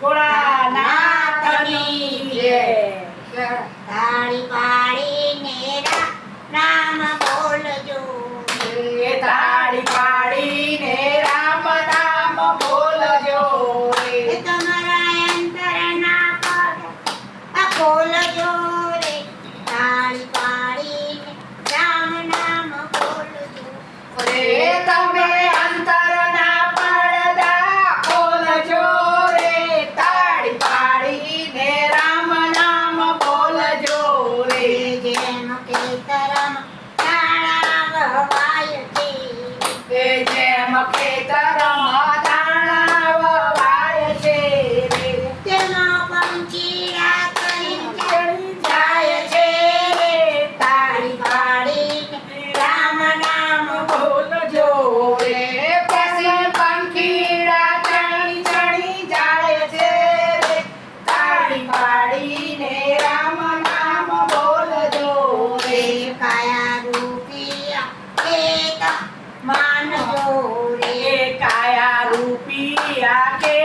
ભોળાનાથની જય. તાળી પાડીને રામ બોલજો. એ તાળી પાડીને રામ નામ બોલજો. એ તમારા અંતરના પગ આ બોલજો રે. તાળી પાડીને રામ નામ બોલજો. રે તમે અંતરના પડદા ખોલજો રે તાળી પાડીને રામ નામ બોલજો રે જેમ ખેતરમાં ખેતરમાં ગૌરે કાયા રૂપિયા કે